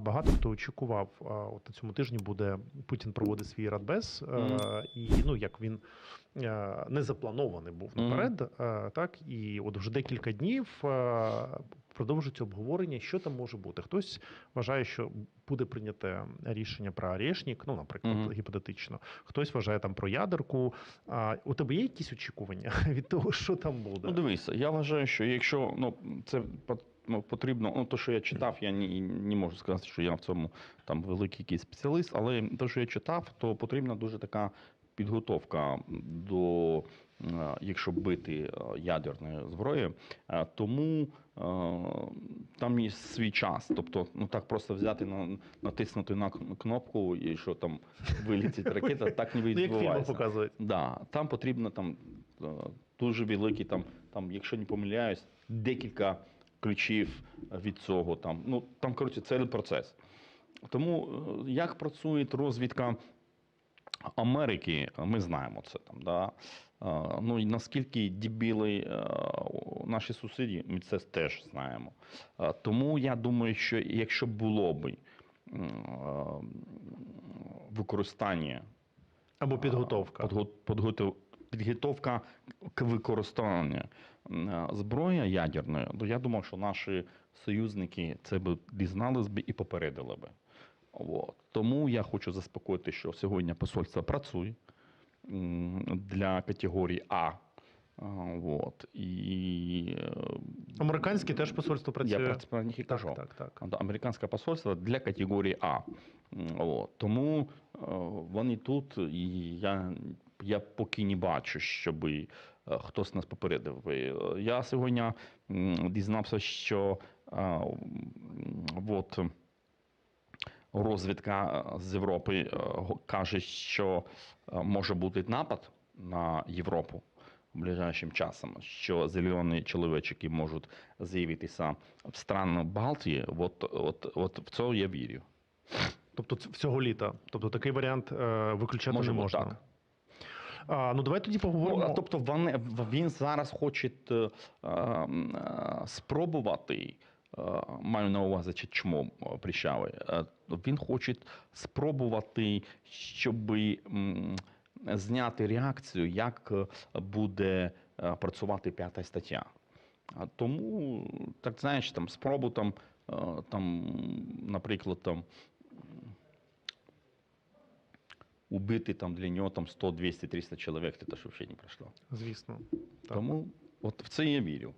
багато хто очікував, от на цьому тижні буде Путін проводить свій радбез, Мгм. і ну як він е, не запланований був наперед, е, так і от вже декілька днів продовжується обговорення, що там може бути. Хтось вважає, що буде прийняте рішення про Орешник, ну, наприклад, Мгм. гіпотетично. Хтось вважає там про ядерку. А у тебе є якісь очікування від того, що там буде? Ну, дивися, я вважаю, що якщо ну, це ну, потрібно, ну то, що я читав, я не, не можу сказати, що я в цьому там великий якийсь спеціаліст, але те, що я читав, то потрібна дуже така підготовка до, е, якщо бити е, ядерною зброєю. Е, Тому там є свій час. Тобто, ну так просто взяти на натиснути на кнопку і що там вилітить ракета, так не ну, відбувається. Да, там потрібно там дуже великий, там, там, якщо не помиляюсь, декілька ключів від цього. Там, ну, там, коротше, цілий процес. Тому е, як працює розвідка Америки, ми знаємо це там. Да? Е, Ну і наскільки дебіли е, наші сусіди, ми це теж знаємо. Тому я думаю, що якщо було б використання Або підготовка. Подготов- Підготовка к використанню е, зброї ядерної, то я думав, що наші союзники це б дізнались би і попередили би. От. Тому я хочу заспокоїти, що сьогодні посольство працює для категорії А. А, От. І е, Американське теж посольство працює. я про них і кажу. Так, так, так. Американське посольство для категорії А. От. Тому е, вони тут, і я, я поки не бачу, щоб е, хтось нас попередив. Е, Я сьогодні дізнався, що е, от, розвідка з Європи каже, що може бути напад на Європу. Ближайшим часом, що зелені чоловічки можуть з'явитися в странах Балтії, от, от, от в це я вірю. Тобто цього літа. Тобто такий варіант е, виключати Може не можна. так. А, ну давай тоді Ну, поговоримо. а тобто вони, він зараз хоче е, е, спробувати, е, маю на увазі, чи чому прищави, е, він хоче спробувати, щоб зняти реакцію, як буде е, працювати п'ята стаття. Тому, так знаєш, там спробу там, е, там, наприклад, там. Убити там для нього там 100, 200, 300 чоловік, це ж взагалі не пройшло. Звісно. Так. Тому от в це я вірю.